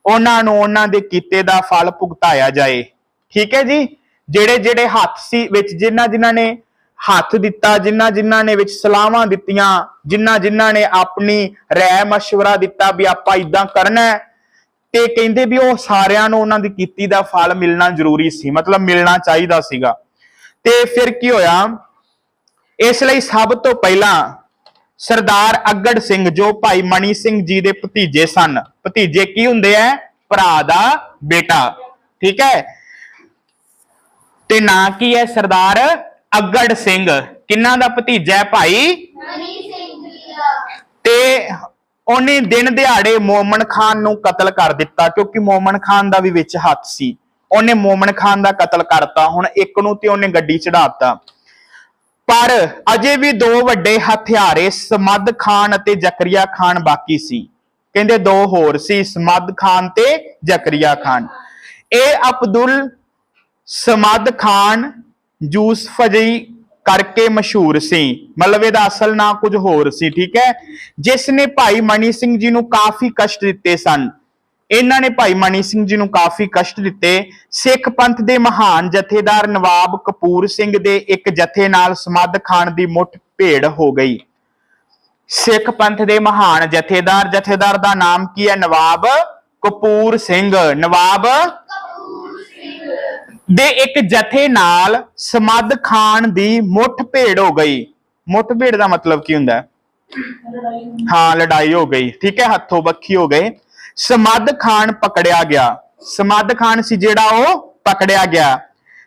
ਉਹਨਾਂ ਨੂੰ ਉਹਨਾਂ ਦੇ ਕੀਤੇ ਦਾ ਫਲ ਭੁਗਤਾਇਆ ਜਾਏ। ਠੀਕ ਹੈ ਜੀ? ਜਿਹੜੇ ਜਿਹੜੇ ਹੱਥ ਸੀ ਵਿੱਚ, ਜਿਨ੍ਹਾਂ ਜਿਨ੍ਹਾਂ ਨੇ ਹੱਥ ਦਿੱਤਾ, ਜਿਨ੍ਹਾਂ ਜਿਨ੍ਹਾਂ ਨੇ ਵਿੱਚ ਸਲਾਹਾਂ ਦਿੱਤੀਆਂ, ਜਿਨ੍ਹਾਂ ਜਿਨ੍ਹਾਂ ਨੇ ਆਪਣੀ ਰਾਏ ਮਸ਼ਵਰਾ ਦਿੱਤਾ ਵੀ ਆਪਾਂ ਇਦਾਂ ਕਰਨਾ ਹੈ ਤੇ ਕਹਿੰਦੇ ਵੀ ਉਹ ਸਾਰਿਆਂ ਨੂੰ ਉਹਨਾਂ ਦੀ ਕੀਤੀ ਦਾ ਫਲ ਮਿਲਣਾ ਜ਼ਰੂਰੀ ਸੀ ਮਤਲਬ ਮਿਲਣਾ ਚਾਹੀਦਾ ਸੀਗਾ। ਤੇ ਫਿਰ ਕੀ ਹੋਇਆ? ਇਸ ਲਈ ਸਭ ਤੋਂ ਪਹਿਲਾਂ ਸਰਦਾਰ ਅਗੜ ਸਿੰਘ ਜੋ ਭਾਈ ਮਣੀ ਸਿੰਘ ਜੀ ਦੇ ਭਤੀਜੇ ਸਨ ਭਤੀਜੇ ਕੀ ਹੁੰਦੇ ਆ? ਭਰਾ ਦਾ ਬੇਟਾ ਠੀਕ ਹੈ? ਤੇ ਨਾਂ ਕੀ ਹੈ ਸਰਦਾਰ ਅਗੜ ਸਿੰਘ? ਕਿੰਨਾ ਦਾ ਭਤੀਜਾ ਹੈ ਭਾਈ? ਮਨੀ ਸਿੰਘ ਜੀ ਦਾ। ਤੇ ਉਹਨੇ ਦਿਨ ਦਿਹਾੜੇ ਮੋਮਨ ਖਾਨ ਨੂੰ ਕਤਲ ਕਰ ਦਿੱਤਾ, ਕਿਉਂਕਿ ਮੋਮਨ ਖਾਨ ਦਾ ਵੀ ਵਿੱਚ ਹੱਥ ਸੀ। ਉਹਨੇ ਮੋਮਨ ਖਾਨ ਦਾ ਕਤਲ ਕਰਤਾ, ਹੁਣ ਇੱਕ ਨੂੰ ਤੇ ਉਹਨੇ ਗੱਡੀ ਚੜਾਤਾ ਪਰ ਅਜੇ ਵੀ ਦੋ ਵੱਡੇ ਹਥਿਆਰੇ, ਸਮਦ ਖਾਨ ਅਤੇ ਜ਼ਕਰੀਆ ਖਾਨ ਬਾਕੀ ਸੀ। ਕਹਿੰਦੇ ਦੋ ਹੋਰ ਸੀ, ਸਮਦ ਖਾਨ ਤੇ ਜ਼ਕਰੀਆ ਖਾਨ। ਇਹ ਅਬਦੁਲ ਸਮਦ ਖਾਨ ਯੂਸਫ ਜੀ ਕਰਕੇ ਮਸ਼ਹੂਰ ਸੀ। ਮਤਲਬ ਇਹਦਾ ਅਸਲ ਨਾਂ ਕੁਝ ਹੋਰ ਸੀ, ਠੀਕ ਹੈ? ਜਿਸ ਨੇ ਭਾਈ ਮਣੀ ਸਿੰਘ ਜੀ ਨੂੰ ਕਾਫੀ ਕਸ਼ਟ ਦਿੱਤੇ ਸਨ। ਇਹਨਾਂ ਨੇ ਭਾਈ ਮਣੀ ਸਿੰਘ ਜੀ ਨੂੰ ਕਾਫੀ ਕਸ਼ਟ ਦਿੱਤੇ। ਸਿੱਖ ਪੰਥ ਦੇ ਮਹਾਨ ਜਥੇਦਾਰ ਨਵਾਬ ਕਪੂਰ ਸਿੰਘ ਦੇ ਇੱਕ ਜਥੇ ਨਾਲ ਸਮੱਧ ਖਾਨ ਦੀ ਮੁੱਠ ਭੇੜ ਹੋ ਗਈ। ਸਿੱਖ ਪੰਥ ਦੇ ਮਹਾਨ ਜਥੇਦਾਰ ਜਥੇਦਾਰ ਦਾ ਨਾਮ ਕੀ ਹੈ? ਨਵਾਬ ਕਪੂਰ ਸਿੰਘ। ਨਵਾਬ ਦੇ ਇੱਕ ਜਥੇ ਨਾਲ ਸਮਦ ਖਾਨ ਦੀ ਮੁੱਠ ਭੇੜ ਹੋ ਗਈ। ਮੁੱਠ ਭੇੜ ਦਾ ਮਤਲਬ ਕੀ ਹੁੰਦਾ? ਹਾਂ, ਲੜਾਈ ਹੋ ਗਈ। ਠੀਕ ਹੈ, ਹੱਥੋਂ ਬੱਖੀ ਹੋ ਗਏ। ਸਮਦ ਖਾਨ ਪਕੜਿਆ ਗਿਆ। ਸਮਦ ਖਾਨ ਸੀ ਜਿਹੜਾ ਉਹ ਪਕੜਿਆ ਗਿਆ।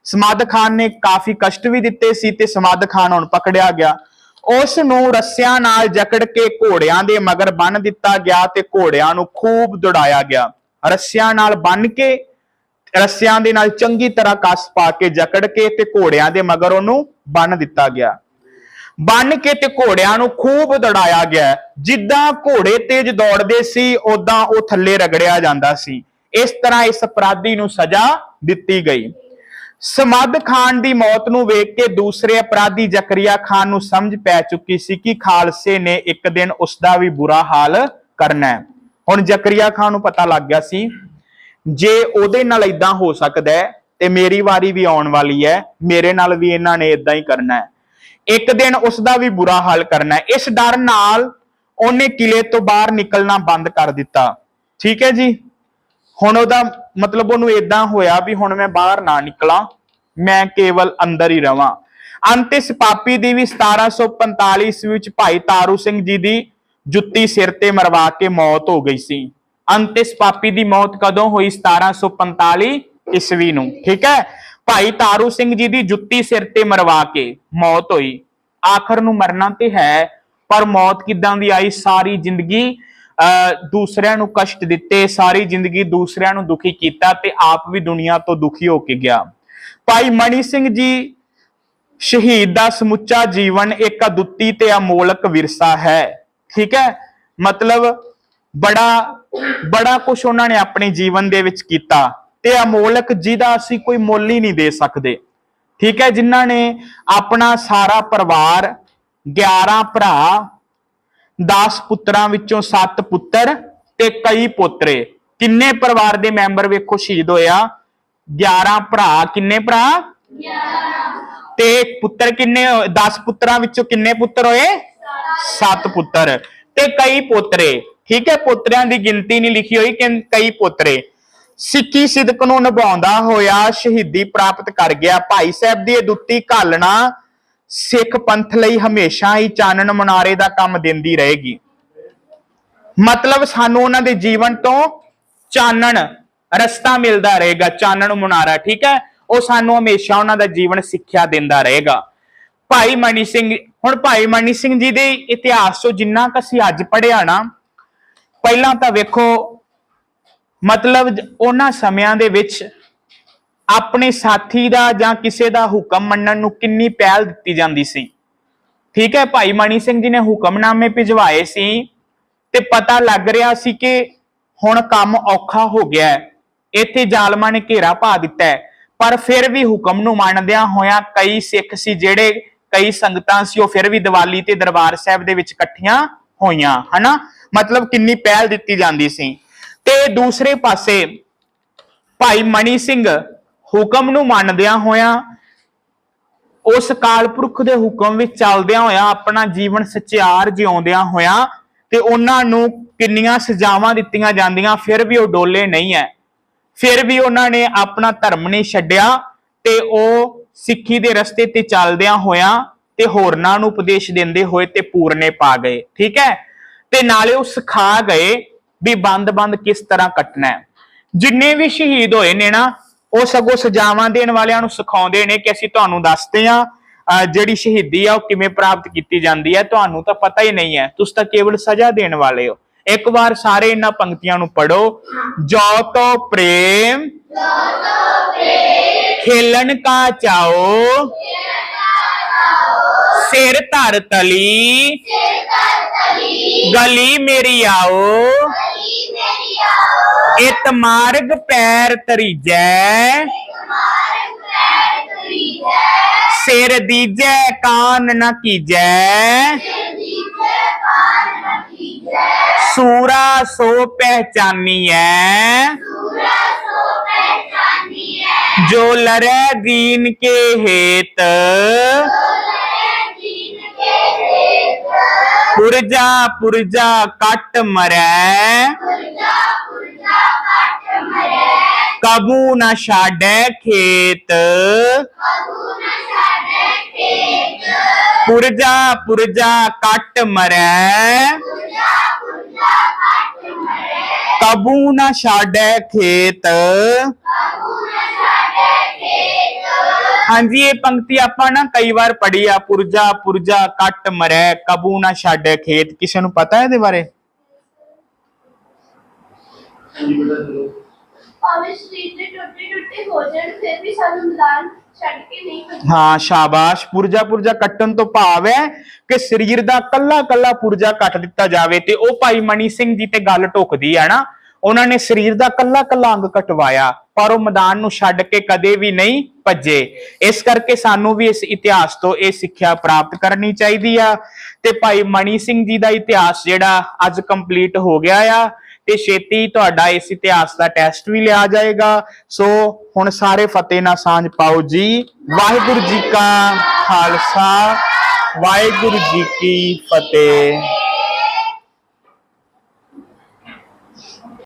ਸਮਦ ਖਾਨ ਨੇ ਕਾਫੀ ਕਸ਼ਟ ਵੀ ਦਿੱਤੇ ਸੀ ਤੇ ਸਮਦ ਖਾਨ ਹੁਣ ਪਕੜਿਆ ਗਿਆ। ਉਸ ਨੂੰ ਰੱਸਿਆਂ ਨਾਲ ਜਕੜ ਕੇ ਘੋੜਿਆਂ ਦੇ ਮਗਰ ਬੰਨ ਦਿੱਤਾ ਗਿਆ ਤੇ ਘੋੜਿਆਂ ਨੂੰ ਖੂਬ ਦੌੜਾਇਆ ਗਿਆ। ਰੱਸਿਆਂ ਨਾਲ ਬੰਨ ਕੇ ਰੱਸਿਆਂ ਦੇ ਨਾਲ ਚੰਗੀ ਤਰ੍ਹਾਂ ਕੱਸ ਪਾ ਕੇ ਜਕੜ ਕੇ ਤੇ ਘੋੜਿਆਂ ਦੇ ਮਗਰ ਉਹਨੂੰ ਬੰਨ ਦਿੱਤਾ ਗਿਆ। ਬੰਨ ਕੇ ਤੇ ਘੋੜਿਆਂ ਨੂੰ ਖੂਬ ਦੜਾਇਆ ਗਿਆ। ਜਿੱਦਾਂ ਘੋੜੇ ਤੇਜ਼ ਦੌੜਦੇ ਸੀ ਉਦਾਂ ਉਹ ਥੱਲੇ ਰਗੜਿਆ ਜਾਂਦਾ ਸੀ। ਇਸ ਤਰ੍ਹਾਂ ਇਸ ਅਪਰਾਧੀ ਨੂੰ ਸਜ਼ਾ ਦਿੱਤੀ ਗਈ। ਸਮਦ ਖਾਨ ਦੀ ਮੌਤ ਨੂੰ ਵੇਖ ਕੇ ਦੂਸਰੇ ਅਪਰਾਧੀ ਜ਼ਕਰੀਆ ਖਾਨ ਨੂੰ ਸਮਝ ਪੈ ਚੁੱਕੀ ਸੀ ਕਿ ਖਾਲਸੇ ਨੇ ਇੱਕ ਦਿਨ ਉਸ ਦਾ ਵੀ ਬੁਰਾ ਹਾਲ ਕਰਨਾ ਹੈ। ਹੁਣ ਜ਼ਕਰੀਆ ਖਾਨ ਨੂੰ ਪਤਾ ਲੱਗ ਗਿਆ ਸੀ ਜੇ ਉਹਦੇ ਨਾਲ ਇਦਾਂ ਹੋ ਸਕਦਾ ਹੈ, ਤੇ ਮੇਰੀ ਵਾਰੀ ਵੀ ਆਉਣ ਵਾਲੀ ਹੈ, ਮੇਰੇ ਨਾਲ ਵੀ ਇਹਨਾਂ ਨੇ ਇਦਾਂ ਹੀ ਕਰਨਾ ਹੈ। ਇੱਕ ਦਿਨ ਉਸ ਦਾ ਵੀ ਬੁਰਾ ਹਾਲ ਕਰਨਾ ਹੈ। ਇਸ ਡਰ ਨਾਲ ਉਹਨੇ ਕਿਲੇ ਤੋਂ ਬਾਹਰ ਨਿਕਲਣਾ ਬੰਦ ਕਰ ਦਿੱਤਾ। ਠੀਕ ਹੈ ਜੀ? ਹੁਣ ਉਹਦਾ ਮਤਲਬ ਉਹਨੂੰ ਇਦਾਂ ਹੋਇਆ ਵੀ ਹੁਣ ਮੈਂ ਬਾਹਰ ਨਾ ਨਿਕਲਾਂ, ਮੈਂ ਕੇਵਲ ਅੰਦਰ ਹੀ ਰਵਾਂ। ਅੰਤ ਇਸ ਪਾਪੀ ਦੀ ਵੀ 1745 ਈਸਵੀ ਵਿੱਚ ਭਾਈ ਤਾਰੂ ਸਿੰਘ ਜੀ ਦੀ ਜੁੱਤੀ ਸਿਰ ਤੇ ਮਰਵਾ ਕੇ ਮੌਤ ਹੋ ਗਈ ਸੀ। ਅੰਤ ਇਸ ਪਾਪੀ ਦੀ ਮੌਤ ਕਦੋਂ ਹੋਈ? 1745 ਈਸਵੀ ਨੂੰ। ਠੀਕ ਹੈ? ਭਾਈ ਤਾਰੂ ਸਿੰਘ ਜੀ ਦੀ ਜੁੱਤੀ ਸਿਰ ਤੇ ਮਰਵਾ ਕੇ ਮੌਤ ਹੋਈ। ਆਖਰ ਨੂੰ ਮਰਨਾ ਤੇ ਹੈ, ਪਰ ਮੌਤ ਕਿਦਾਂ ਦੀ ਆਈ? ਸਾਰੀ ਜ਼ਿੰਦਗੀ ਦੂਸਰਿਆਂ ਨੂੰ ਕਸ਼ਟ ਦਿੱਤੇ, ਸਾਰੀ ਜ਼ਿੰਦਗੀ ਦੂਸਰਿਆਂ ਨੂੰ ਦੁਖੀ ਕੀਤਾ ਤੇ ਆਪ ਵੀ ਦੁਨੀਆ ਤੋਂ ਦੁਖੀ ਹੋ ਕੇ ਗਿਆ। ਭਾਈ ਮਣੀ ਸਿੰਘ ਜੀ, ਸ਼ਹੀਦ ਦਾ ਸਮੁੱਚਾ ਜੀਵਨ ਇੱਕ ਅਦੁੱਤੀ ਤੇ ਅਮੋਲਕ ਵਿਰਸਾ ਹੈ। ਠੀਕ ਹੈ? ਮਤਲਬ ਬੜਾ ਬੜਾ ਕੁਝ ਉਹਨਾਂ ਨੇ ਆਪਣੇ ਜੀਵਨ ਦੇ ਵਿੱਚ ਕੀਤਾ ਤੇ ਅਮੋਲਕ ਜਿਹਦਾ ਅਸੀਂ ਕੋਈ ਮੁੱਲ ਹੀ ਨਹੀਂ ਦੇ ਸਕਦੇ। ਠੀਕ ਹੈ ਜਿਨ੍ਹਾਂ ਨੇ ਆਪਣਾ ਸਾਰਾ ਪਰਿਵਾਰ 11 ਭਰਾ 10 ਪੁੱਤਰਾਂ ਵਿੱਚੋਂ 7 ਪੁੱਤਰ ਤੇ ਕਈ ਪੋਤਰੇ। ਕਿੰਨੇ ਪਰਿਵਾਰ ਦੇ ਮੈਂਬਰ ਵੇਖੋ ਸ਼ਹੀਦ ਹੋਇਆ? 11 ਭਰਾ। ਕਿੰਨੇ ਭਰਾ? 11 ਤੇ ਪੁੱਤਰ ਕਿੰਨੇ 10 ਪੁੱਤਰਾਂ ਵਿੱਚੋਂ ਕਿੰਨੇ ਪੁੱਤਰ ਹੋਏ? 7 ਪੁੱਤਰ। ਤੇ ਕਈ ਪੋਤਰੇ। ਠੀਕ ਹੈ, ਪੁੱਤਰਿਆਂ ਦੀ ਗਿਣਤੀ ਨਹੀਂ ਲਿਖੀ ਹੋਈ ਕਿ ਕਈ ਪੋਤਰੇ। ਸਿੱਖੀ ਸਿਦਕ ਨੂੰ ਨਿਭਾਉਂਦਾ ਹੋਇਆ ਸ਼ਹੀਦੀ ਪ੍ਰਾਪਤ ਕਰ ਗਿਆ। ਭਾਈ ਸਾਹਿਬ ਦੀ ਇਹ ਦੁੱਤੀ ਘਾਲਣਾ ਸਿੱਖ ਪੰਥ ਲਈ ਹਮੇਸ਼ਾ ਹੀ ਚਾਨਣ ਮਨਾਰੇ ਦਾ ਕੰਮ ਦਿੰਦੀ ਰਹੇਗੀ। ਮਤਲਬ ਸਾਨੂੰ ਉਹਨਾਂ ਦੇ ਜੀਵਨ ਤੋਂ ਚਾਨਣ, ਰਸਤਾ ਮਿਲਦਾ ਰਹੇਗਾ, ਚਾਨਣ ਮੁਨਾਰਾ, ਠੀਕ ਹੈ? ਉਹ ਸਾਨੂੰ ਹਮੇਸ਼ਾ ਉਹਨਾਂ ਦਾ ਜੀਵਨ ਸਿੱਖਿਆ ਦਿੰਦਾ ਰਹੇਗਾ। ਭਾਈ ਮਨੀ ਸਿੰਘ, ਹੁਣ ਭਾਈ ਮਨੀ ਸਿੰਘ ਜੀ ਦੇ ਇਤਿਹਾਸ ਤੋਂ ਜਿੰਨਾ ਕੁ ਅਸੀਂ ਅੱਜ ਪੜ੍ਹਿਆ ਨਾ ਪਹਿਲਾਂ ਤਾਂ ਵੇਖੋ, ਮਤਲਬ ਉਹਨਾਂ ਸਮਿਆਂ ਦੇ ਵਿੱਚ ਆਪਣੇ ਸਾਥੀ ਦਾ ਜਾਂ ਕਿਸੇ ਦਾ ਹੁਕਮ ਮੰਨਣ ਨੂੰ ਕਿੰਨੀ ਪਹਿਲ ਦਿੱਤੀ ਜਾਂਦੀ ਸੀ। ਠੀਕ ਹੈ, ਭਾਈ ਮਣੀ ਸਿੰਘ ਜੀ ਨੇ ਹੁਕਮਨਾਮੇ ਭਿਜਵਾਏ ਸੀ ਤੇ ਪਤਾ ਲੱਗ ਰਿਹਾ ਸੀ ਕਿ ਹੁਣ ਕੰਮ ਔਖਾ ਹੋ ਗਿਆ ਹੈ। ਇੱਥੇ ਜ਼ਾਲਮਾਂ ਨੇ ਘੇਰਾ ਪਾ ਦਿੱਤਾ ਹੈ। ਪਰ ਫਿਰ ਵੀ ਹੁਕਮ ਨੂੰ ਮੰਨਦਿਆਂ ਹੋਇਆਂ ਕਈ ਸਿੱਖ ਸੀ ਜਿਹੜੇ, ਕਈ ਸੰਗਤਾਂ ਸੀ, ਉਹ ਫਿਰ ਵੀ ਦੀਵਾਲੀ ਤੇ ਦਰਬਾਰ ਸਾਹਿਬ ਦੇ ਵਿੱਚ ਇਕੱਠੀਆਂ ਹੋਈਆਂ, ਹਨਾ? ਮਤਲਬ ਕਿੰਨੀ ਪਹਿਲ ਦਿੱਤੀ ਜਾਂਦੀ ਸੀ। ਤੇ ਦੂਸਰੇ ਪਾਸੇ ਭਾਈ ਮਣੀ ਸਿੰਘ ਹੁਕਮ ਨੂੰ ਮੰਨਦਿਆਂ ਹੋਇਆਂ, ਉਸ ਕਾਲਪੁਰਖ ਦੇ ਹੁਕਮ ਵਿੱਚ ਚੱਲਦਿਆਂ ਹੋਇਆਂ, ਆਪਣਾ ਜੀਵਨ ਸਚਿਆਰ ਜਿਉਂਦਿਆਂ ਹੋਇਆਂ, ਤੇ ਉਹਨਾਂ ਨੂੰ ਕਿੰਨੀਆਂ ਸਜ਼ਾਵਾਂ ਦਿੱਤੀਆਂ ਜਾਂਦੀਆਂ, ਫਿਰ ਵੀ ਉਹ ਡੋਲੇ ਨਹੀਂ ਹੈ ਫਿਰ ਵੀ ਉਹਨਾਂ ਨੇ ਆਪਣਾ ਧਰਮ ਨਹੀਂ ਛੱਡਿਆ, ਤੇ ਉਹ ਸਿੱਖੀ ਦੇ ਰਸਤੇ ਤੇ ਚੱਲਦਿਆਂ ਹੋਇਆਂ ਤੇ ਹੋਰਨਾਂ ਨੂੰ ਉਪਦੇਸ਼ ਦਿੰਦੇ ਹੋਏ ਤੇ ਪੂਰਨੇ ਪਾ ਗਏ ਠੀਕ ਹੈ? ਤੇ ਨਾਲੇ ਉਹ ਸਿਖਾ ਗਏ ਵੀ ਬੰਦ-ਬੰਦ ਕਿਸ ਤਰ੍ਹਾਂ ਕੱਟਣਾ ਹੈ। ਜਿੰਨੇ ਵੀ ਸ਼ਹੀਦ ਹੋਏ ਨੇ ਨਾ ਉਹ ਸਗੋਂ ਸਜ਼ਾਵਾਂ ਦੇਣ ਵਾਲਿਆਂ ਨੂੰ ਸਿਖਾਉਂਦੇ ਨੇ ਕਿ ਅਸੀਂ ਤੁਹਾਨੂੰ ਦੱਸਦੇ ਆ ਜਿਹੜੀ ਸ਼ਹੀਦੀ ਆ ਉਹ ਕਿਵੇਂ ਪ੍ਰਾਪਤ ਕੀਤੀ ਜਾਂਦੀ ਹੈ ਤੁਹਾਨੂੰ ਤਾਂ ਪਤਾ ਹੀ ਨਹੀਂ ਹੈ। ਤੁਸੀਂ ਤਾਂ ਕੇਵਲ ਸਜ਼ਾ ਦੇਣ ਵਾਲੇ ਹੋ। ਇੱਕ ਵਾਰ ਸਾਰੇ ਇਹਨਾਂ ਪੰਕਤੀਆਂ ਨੂੰ ਪੜੋ ਜੋ ਤੋ ਪ੍ਰੇਮ ਖੇਲਣ ਕਾ ਚਾਓ ਸਿਰ ਧਰ ਤਲੀ। ਗਲੀ ਮੇਰੀ ਆਓ। ਇਤ ਮਾਰਗ ਪੈਰ ਤਰੀਜੈ ਸਿਰ ਦੀਜੈ ਕਾਨ ਨ ਕੀਜੈ। ਸੂਰਾ ਸੋ ਪਹਿਚਾਨੀਐ। ਜੋ ਲਰੈ ਦੀਨ ਕੇ ਹੇਤ। ਪੁਰਜਾ ਪੁਰਜਾ ਕੱਟ ਮਰੈ ਕਬੂ ਨ ਛਾੜੈ ਖੇਤ ਪੁਰਜਾ ਪੁਰਜਾ ਕੱਟ ਮਰੈ ਕਬੂ ਨ ਛਾੜੈ ਖੇਤ ਹਾਂਜੀ ਇਹ ਪੰਕਤੀ ਆਪਾਂ ਨਾ ਕਈ ਵਾਰ ਪੜ੍ਹੀ ਆ ਪੁਰਜਾ ਪੁਰਜਾ ਕੱਟ ਮਰੈ ਕਬੂ ਨਾ ਛੱਡੈ ਖੇਤ ਕਿਸੇ ਨੂੰ ਪਤਾ ਹੈ ਇਹਦੇ ਬਾਰੇ? ਭਾਵੇਂ ਸਰੀਰ ਦੇ ਟੁੱਟੇ ਟੁੱਟੇ ਹੋ ਜਾਣ ਫਿਰ ਵੀ ਸਾਨੂੰ ਮੈਦਾਨ ਛੱਡ ਕੇ ਨਹੀਂ ਭੱਜਣਾ ਹਾਂ ਸ਼ਾਬਾਸ਼। ਪੁਰਜਾ ਪੁਰਜਾ ਕੱਟਣ ਤੋਂ ਭਾਵ ਹੈ ਕਿ ਸਰੀਰ ਦਾ ਕੱਲਾ ਕੱਲਾ ਪੁਰਜਾ ਕੱਟ ਦਿੱਤਾ ਜਾਵੇ ਤੇ ਉਹ ਭਾਈ ਮਣੀ ਸਿੰਘ ਜੀ ਤੇ ਗੱਲ ਟੁਕਦੀ ਹੈ ਨਾ। ਉਹਨਾਂ ਨੇ ਸਰੀਰ ਦਾ ਕੱਲਾ ਕੱਲਾ ਅੰਗ ਕਟਵਾਇਆ, ਪਰ ਉਹ ਮੈਦਾਨ ਨੂੰ ਛੱਡ ਕੇ ਕਦੇ ਵੀ ਨਹੀਂ ਭੱਜੇ। ਇਸ ਕਰਕੇ ਸਾਨੂੰ ਵੀ ਇਸ ਇਤਿਹਾਸ ਤੋਂ ਇਹ ਸਿੱਖਿਆ ਪ੍ਰਾਪਤ ਕਰਨੀ ਚਾਹੀਦੀ ਆ। ਤੇ ਭਾਈ ਮਣੀ ਸਿੰਘ ਜੀ ਦਾ ਇਤਿਹਾਸ ਜਿਹੜਾ ਅੱਜ ਕੰਪਲੀਟ ਹੋ ਗਿਆ ਆ, ਤੇ ਛੇਤੀ ਤੁਹਾਡਾ ਇਸ ਇਤਿਹਾਸ ਦਾ ਟੈਸਟ ਵੀ ਲਿਆ ਜਾਏਗਾ। ਸੋ ਹੁਣ ਸਾਰੇ ਫਤਿਹ ਨਾਲ ਸਾਂਝ ਪਾਓ ਜੀ। ਵਾਹਿਗੁਰੂ ਜੀ ਕਾ ਖਾਲਸਾ, ਵਾਹਿਗੁਰੂ ਜੀ ਕੀ ਫਤਿਹ।